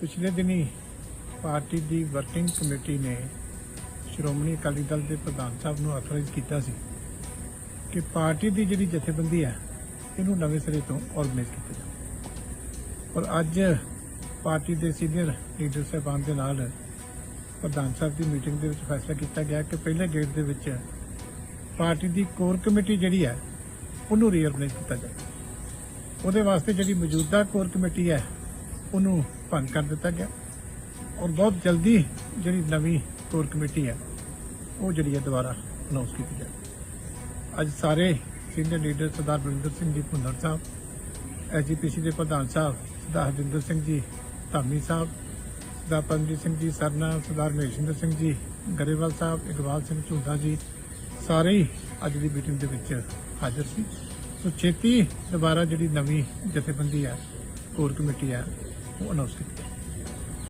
ਪਿਛਲੇ ਦਿਨੀ ਪਾਰਟੀ ਦੀ working committee ਨੇ ਸ਼੍ਰੋਮਣੀ ਅਕਾਲੀ ਦਲ ਦੇ ਪ੍ਰਧਾਨ ਸਾਹਿਬ ਨੂੰ ਆਥੋਰਾਈਜ਼ ਕੀਤਾ ਸੀ ਕਿ ਪਾਰਟੀ ਦੀ ਜਿਹੜੀ ਜਥੇਬੰਦੀ ਹੈ, ਇਹਨੂੰ ਨਵੇਂ ਸਿਰੇ ਤੋਂ ਆਰਗੇਨਾਈਜ਼ ਕੀਤਾ ਜਾਵੇ। ਔਰ ਅੱਜ ਪਾਰਟੀ ਦੇ ਸੀਨੀਅਰ ਲੀਡਰ ਸਾਹਿਬਾਨ ਦੇ ਨਾਲ ਪ੍ਰਧਾਨ ਸਾਹਿਬ ਦੀ ਮੀਟਿੰਗ ਦੇ ਵਿੱਚ ਫੈਸਲਾ ਕੀਤਾ ਗਿਆ ਕਿ ਪਹਿਲੇ ਗੇਟ ਦੇ ਵਿੱਚ ਪਾਰਟੀ ਦੀ ਕੋਰ ਕਮੇਟੀ ਜਿਹੜੀ ਹੈ, ਉਹਨੂੰ ਰੀਆਰਗਨਾਈਜ਼ ਕੀਤਾ ਜਾਵੇ। ਉਹਦੇ ਵਾਸਤੇ ਜਿਹੜੀ ਮੌਜੂਦਾ ਕੋਰ ਕਮੇਟੀ ਹੈ, ਉਹਨੂੰ ਭੰਗ ਕਰ ਦਿੱਤਾ ਗਿਆ। ਔਰ ਬਹੁਤ ਜਲਦੀ ਜਿਹੜੀ ਨਵੀਂ ਕੋਰ ਕਮੇਟੀ ਹੈ, ਉਹ ਜਿਹੜੀ ਹੈ ਦੁਬਾਰਾ ਅਨਾਉਂਸ ਕੀਤੀ ਜਾਵੇ। ਅੱਜ ਸਾਰੇ ਸੀਨੀਅਰ ਲੀਡਰ ਸਰਦਾਰ ਬਰਿੰਦਰ ਸਿੰਘ ਜੀ ਭੁੰਦੜ ਸਾਹਿਬ ਐਜੀਪੀਸੀ ਦੇ ਪ੍ਰਧਾਨ ਸਾਹਿਬ, ਸਰਦਾਰ ਹਰਜਿੰਦਰ ਸਿੰਘ ਜੀ ਧਾਮੀ ਸਾਹਿਬ, ਸਰਦਾਰ ਪਰਮਜੀਤ ਸਿੰਘ ਜੀ ਸਰਨਾ, ਸਰਦਾਰ ਮਹੇਸ਼ਿੰਦਰ ਸਿੰਘ ਜੀ ਗਰੇਵਾਲ ਸਾਹਿਬ, ਇਕਬਾਲ ਸਿੰਘ ਝੁੰਦਾ ਜੀ, ਸਾਰੇ ਹੀ ਅੱਜ ਦੀ ਮੀਟਿੰਗ ਦੇ ਵਿੱਚ ਹਾਜ਼ਰ ਸੀ। ਸੋ ਛੇਤੀ ਦੁਬਾਰਾ ਜਿਹੜੀ ਨਵੀਂ ਜਥੇਬੰਦੀ ਹੈ ਕੋਰ ਕਮੇਟੀ ਹੈ Vámonos.